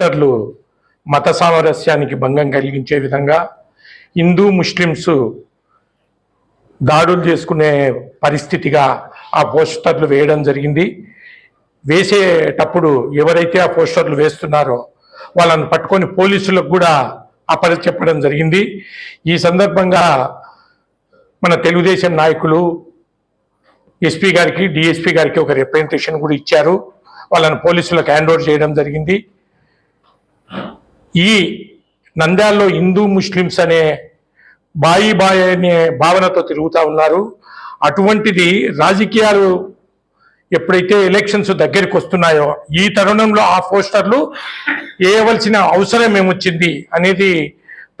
డాక్టర్లు మత సామరస్యానికి భంగం కలిగించే విధంగా హిందూ ముస్లిమ్స్ దాడులు చేసుకునే పరిస్థితిగా ఆ పోస్టర్లు వేయడం జరిగింది. వేసేటప్పుడు ఎవరైతే ఆ పోస్టర్లు వేస్తున్నారో వాళ్ళని పట్టుకొని పోలీసులకు కూడా అప్పచెప్పడం జరిగింది. ఈ సందర్భంగా మన తెలుగుదేశం నాయకులు ఎస్పీ గారికి డిఎస్పీ గారికి ఒక రిప్రజెంటేషన్ కూడా ఇచ్చారు. వాళ్ళని పోలీసులకు హ్యాండ్ ఓవర్ చేయడం జరిగింది. ఈ నంద్యాలలో హిందూ ముస్లిమ్స్ అనే బాయి బాయ్ అనే భావనతో తిరుగుతూ ఉన్నారు. అటువంటిది రాజకీయాలు ఎప్పుడైతే ఎలక్షన్స్ దగ్గరికి వస్తున్నాయో ఈ తరుణంలో ఆ పోస్టర్లు వేయవలసిన అవసరం ఏమొచ్చింది అనేది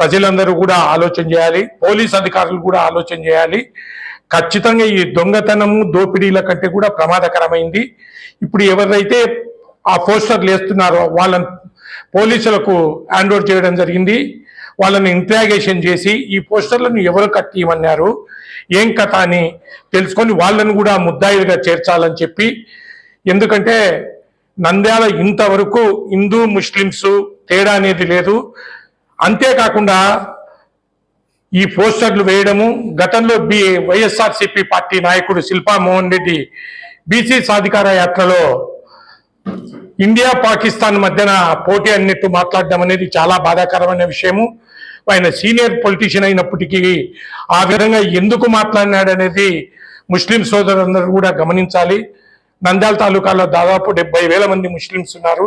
ప్రజలందరూ కూడా ఆలోచన చేయాలి పోలీస్ అధికారులు కూడా ఆలోచన చేయాలి. ఖచ్చితంగా ఈ దొంగతనము దోపిడీల కంటే కూడా ప్రమాదకరమైంది. ఇప్పుడు ఎవరైతే ఆ పోస్టర్లు వేస్తున్నారో వాళ్ళని పోలీసులకు హ్యాండ్ ఓవర్ చేయడం జరిగింది. వాళ్ళని ఇంట్రాగేషన్ చేసి ఈ పోస్టర్లను ఎవరు కట్టియమన్నారు ఏం కథ అని తెలుసుకొని వాళ్ళని కూడా ముద్దాయిలుగా చేర్చాలని చెప్పి ఎందుకంటే నంద్యాల ఇంతవరకు హిందూ ముస్లిమ్స్ తేడా అనేది లేదు. అంతేకాకుండా ఈ పోస్టర్లు వేయడము గతంలో బి వైఎస్ఆర్సిపి పార్టీ నాయకుడు శిల్పా మోహన్ రెడ్డి బీసీ సాధికార యాత్రలో ఇండియా పాకిస్తాన్ మధ్యన పోటీ అన్నట్టు మాట్లాడడం అనేది చాలా బాధాకరమైన విషయము. ఆయన సీనియర్ పొలిటీషియన్ అయినప్పటికీ ఆ విధంగా ఎందుకు మాట్లాడినాడు అనేది ముస్లిం సోదరులందరూ కూడా గమనించాలి. నంద్యాల తాలూకాలో దాదాపు డెబ్బై వేల మంది ముస్లిమ్స్ ఉన్నారు.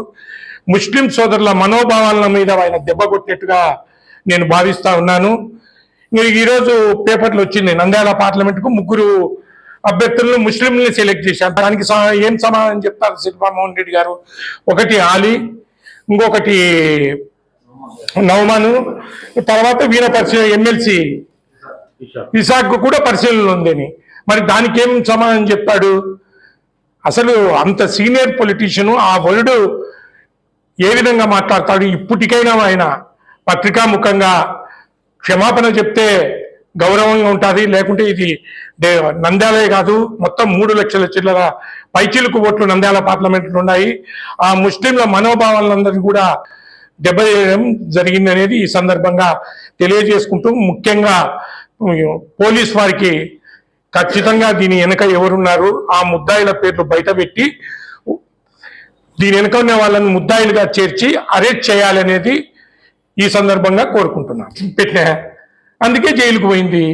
ముస్లిం సోదరుల మనోభావాల మీద ఆయన దెబ్బ కొట్టినట్టుగా నేను భావిస్తా ఉన్నాను. ఈరోజు పేపర్లు వచ్చింది. నంద్యాల పార్లమెంట్కు ముగ్గురు అభ్యర్థులను ముస్లింలు సెలెక్ట్ చేశారు. దానికి ఏం సమాధానం చెప్తారు శిల్పామోహన్ రెడ్డి గారు? ఒకటి ఆలీ ఇంకొకటి నవమాను తర్వాత వీణ పరిశీలన ఎమ్మెల్సీ ఇసాక్ కూడా పరిశీలన ఉందని. మరి దానికి ఏం సమాధానం చెప్తాడు అసలు అంత సీనియర్ పొలిటీషియన్ ఆ వరుడు ఏ విధంగా మాట్లాడతాడు? ఇప్పటికైనా ఆయన పత్రికాముఖంగా క్షమాపణ చెప్తే గౌరవంగా ఉంటుంది లేకుంటే ఇది నంద్యాలే కాదు మొత్తం మూడు లక్షల చిల్లర పైచిలుకు ఓట్లు నంద్యాల పార్లమెంట్లు ఉన్నాయి. ఆ ముస్లింల మనోభావాలందరినీ కూడా దెబ్బతీయడం జరిగింది అనేది ఈ సందర్భంగా తెలియజేసుకుంటూ ముఖ్యంగా పోలీస్ వారికి ఖచ్చితంగా దీని వెనక ఎవరున్నారు ఆ ముద్దాయిల పేర్లు బయటపెట్టి దీని వెనుక ఉన్న వాళ్ళని ముద్దాయిలుగా చేర్చి అరెస్ట్ చేయాలనేది ఈ సందర్భంగా కోరుకుంటున్నాను. పెట్టిన? అందుకే జైలుకు పోయింది.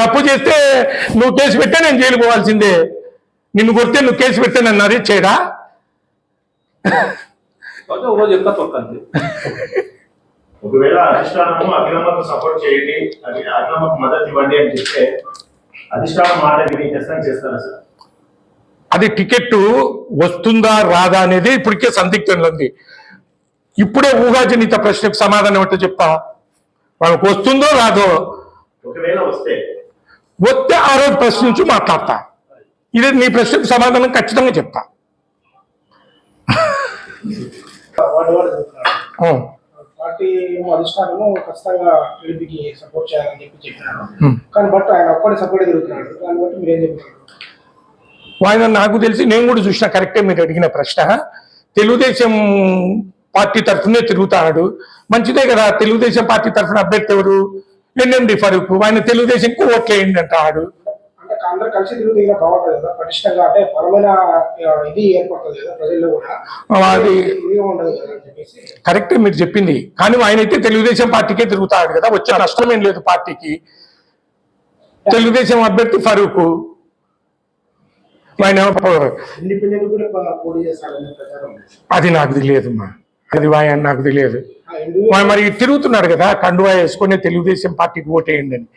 తప్పు చేస్తే నువ్వు కేసు పెట్టే నేను జైలుకు పోవాల్సిందే. నిన్ను కొడితే నువ్వు కేసు పెడితే నన్ను అరెస్ట్ చేయడా? ఒకవేళ అధిష్టానము సపోర్ట్ మద్దతు ఇవ్వండి అని చెప్తే అధిష్టానం మాట సార్? అది టికెట్ వస్తుందా రాదా అనేది ఇప్పటికే సందిగ్ధంలో ఉంది. ఇప్పుడే ఊహాజనిత ప్రశ్నకు సమాధానం ఏంటో చెప్తా. వాళ్ళకి వస్తుందో రాదో ఒకవేళ వస్తే. వస్తే ఆ రోజు ప్రశ్నించి మాట్లాడతా. ఇది నీ ప్రశ్నకు సమాధానం ఖచ్చితంగా చెప్తా. పార్టీ అధిష్టానము ఖచ్చితంగా టీడీపీకి సపోర్ట్ చేయాలని చెప్పి చెప్పినారు హ్మ్. కానీ బట్ ఆయన ఒక్కడే సపోర్ట్ దాన్ని బట్టి మీరు ఏం చెప్తున్నారు ఆయన నాకు తెలిసి నేను కూడా చూసిన కరెక్టే మీరు అడిగిన ప్రశ్న. తెలుగుదేశం పార్టీ తరఫునే తిరుగుతాడు. మంచిదే కదా తెలుగుదేశం పార్టీ తరఫున అభ్యర్థి ఎవరు? ఎన్ఎండి ఫరూక్. ఆయన తెలుగుదేశంకు ఓట్లేయండి అంటాడు. అంటే అందరూ కలిసి తిరుగుతూ ఇలా బాగుంటుంది కదా పటిష్టంగా అంటే బలమైన ఆ, ఇది ఏర్పడుతుంది కదా ప్రజల్లో కూడా. అది ఇది ఉండదు కదా అని చెప్పేసి. కరెక్టే మీరు చెప్పింది. కానీ ఆయన అయితే తెలుగుదేశం పార్టీకే తిరుగుతాడు కదా వచ్చే నష్టం ఏం లేదు పార్టీకి. తెలుగుదేశం అభ్యర్థి ఫరూక్. ఆయన. అది నాకు తెలియదమ్మా అది ఆయన నాకు తెలియదు. మరి తిరుగుతున్నాడు కదా కండువా వేసుకొని తెలుగుదేశం పార్టీకి ఓటేయండి అని.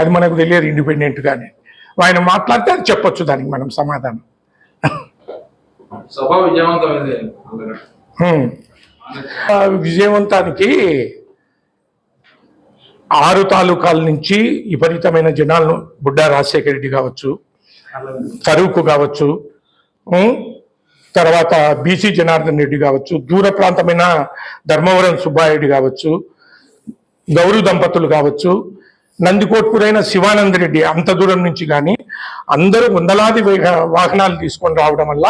అది మనకు తెలియదు ఇండిపెండెంట్ గానే ఆయన మాట్లాడితే అది చెప్పొచ్చు దానికి మనం సమాధానం. విజయవంతానికి ఆరు తాలూకాల నుంచి విపరీతమైన జనాలను బుడ్డా రాజశేఖర రెడ్డి కావచ్చు ఫరూక్ కావచ్చు తర్వాత బీసీ జనార్దన్ రెడ్డి కావచ్చు దూర ప్రాంతమైన ధర్మవరం సుబ్బారెడ్డి కావచ్చు గౌరవ దంపతులు కావచ్చు నందికోట్పురైన శివానంద రెడ్డి అంత దూరం నుంచి కానీ అందరూ వందలాది వాహనాలు తీసుకొని రావడం వల్ల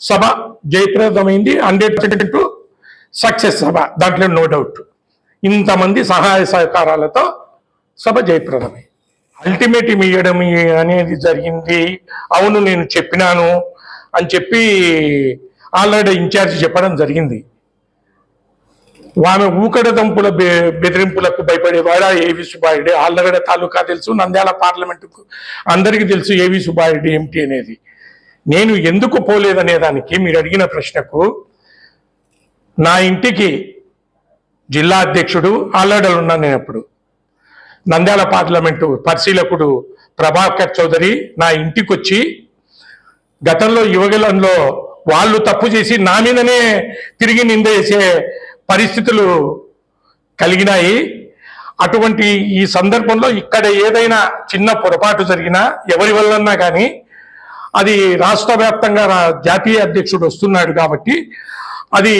సభ జయప్రదమైంది. హండ్రెడ్ పర్సెంట్ సక్సెస్ సభ దాంట్లో నో డౌట్. ఇంతమంది సహాయ సహకారాలతో సభ జయప్రదమైంది. అల్టిమేట్ ఇవ్వడం అనేది జరిగింది. అవును నేను చెప్పినాను. అని చెప్పి ఆల్రెడీ ఇన్ఛార్జ్ చెప్పడం జరిగింది. ఆమె ఊకడదంపుల బె- బెదిరింపులకు భయపడేవాడ ఏవి సుబ్బారెడ్డి? ఆళ్ళగడ తాలూకా తెలుసు నంద్యాల పార్లమెంటుకు అందరికీ తెలుసు ఏవి సుబ్బారెడ్డి ఏమిటి అనేది. నేను ఎందుకు పోలేదనే దానికి మీరు అడిగిన ప్రశ్నకు నా ఇంటికి జిల్లా అధ్యక్షుడు ఆళ్ళగడ్డలు ఉన్నాను నేను అప్పుడు. నంద్యాల పార్లమెంటు పరిశీలకుడు ప్రభాకర్ చౌదరి నా ఇంటికి వచ్చి గతంలో యువగలంలో వాళ్ళు తప్పు చేసి నా మీదనే తిరిగి నిందేసే పరిస్థితులు కలిగినాయి. అటువంటి ఈ సందర్భంలో ఇక్కడ ఏదైనా చిన్న పొరపాటు జరిగినా ఎవరి వల్లన్నా కానీ అది రాష్ట్ర వ్యాప్తంగా జాతీయ అధ్యక్షుడు వస్తున్నాడు కాబట్టి అది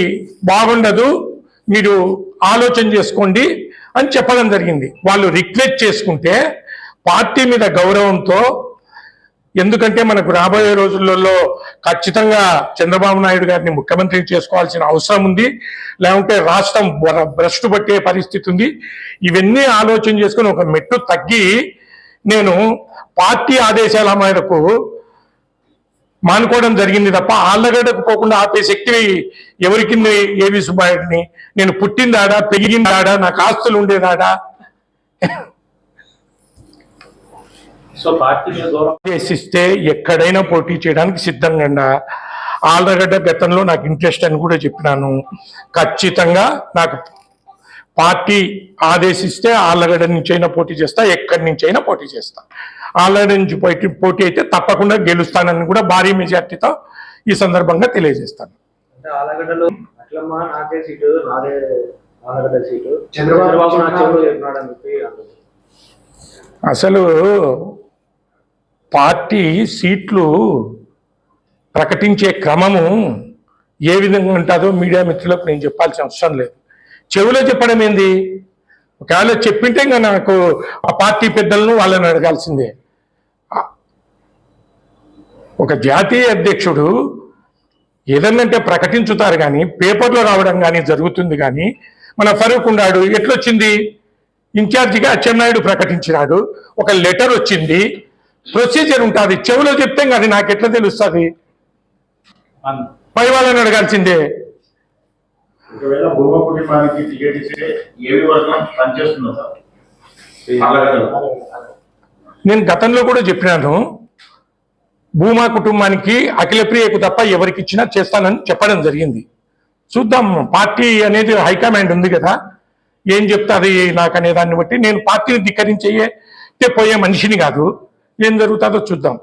బాగుండదు. మీరు ఆలోచన చేసుకోండి అని చెప్పడం జరిగింది. వాళ్ళు రిక్వెస్ట్ చేసుకుంటే పార్టీ మీద గౌరవంతో ఎందుకంటే మనకు రాబోయే రోజులలో ఖచ్చితంగా చంద్రబాబు నాయుడు గారిని ముఖ్యమంత్రి చేసుకోవాల్సిన అవసరం ఉంది. లేకుంటే రాష్ట్రం భ్రష్టు పట్టే పరిస్థితి ఉంది. ఇవన్నీ ఆలోచన చేసుకుని ఒక మెట్టు తగ్గి నేను పార్టీ ఆదేశాల మేరకు మానుకోవడం జరిగింది తప్ప ఆళ్ళగడ్డకు పోకుండా ఆపే శక్తి ఎవరికి ఏవి సుబ్బాయుడిని నేను పుట్టిందాడా పెరిగిందాడా నాకు ఆస్తులు ఉండేదాడా సో పార్టీ ఎక్కడైనా పోటీ చేయడానికి సిద్ధంగా ఉన్నా. ఆళ్ళగడ్డ గతంలో నాకు ఇంట్రెస్ట్ అని కూడా చెప్పినాను. ఖచ్చితంగా నాకు పార్టీ ఆదేశిస్తే ఆళ్ళగడ్డ నుంచి అయినా పోటీ చేస్తా ఎక్కడి నుంచి అయినా పోటీ చేస్తా. ఆళ్ళగడ్డ నుంచి పోటీ పోటీ అయితే తప్పకుండా గెలుస్తానని కూడా భారీ మెజార్టీతో ఈ సందర్భంగా తెలియజేస్తాను. అసలు పార్టీ సీట్లు ప్రకటించే క్రమము ఏ విధంగా ఉంటుందో మీడియా మిత్రులకు నేను చెప్పాల్సిన అవసరం లేదు. చెవిలో చెప్పడం ఏంది? ఒకవేళ చెప్పింటే ఇంకా నాకు ఆ పార్టీ పెద్దలను వాళ్ళని అడగాల్సిందే. ఒక జాతీయ అధ్యక్షుడు ఏదన్నంటే ప్రకటించుతారు కానీ పేపర్లో రావడం కానీ జరుగుతుంది కానీ మన ఫరూక్ ఉన్నాడు ఎట్లొచ్చింది? ఇన్ఛార్జిగా అచ్చెన్నాయుడు ప్రకటించినాడు ఒక లెటర్ వచ్చింది ప్రొసీజర్ ఉంటుంది. చెవిలో చెప్తే అది నాకు ఎట్లా తెలుస్తుంది? అన్- పై వాళ్ళని అడగాల్సిందే. ఒకవేళ భూమ కుటుంబానికి టికెట్ ఇస్తే ఏవి వర్గం పనిచేస్తుందా సార్? ఆళ్ళగడ్డలో. నేను గతంలో కూడా చెప్పినాను. భూమా కుటుంబానికి అఖిలప్రియకు తప్ప ఎవరికి ఇచ్చినా చేస్తానని చెప్పడం జరిగింది. చూద్దాం పార్టీ అనేది హైకమాండ్ ఉంది కదా. ఏం చెప్తాది నాకు అనే దాన్ని బట్టి. నేను పార్టీని ధిక్కరించే పోయే మనిషిని కాదు. ఏం జరుగుతుందో చూద్దాం.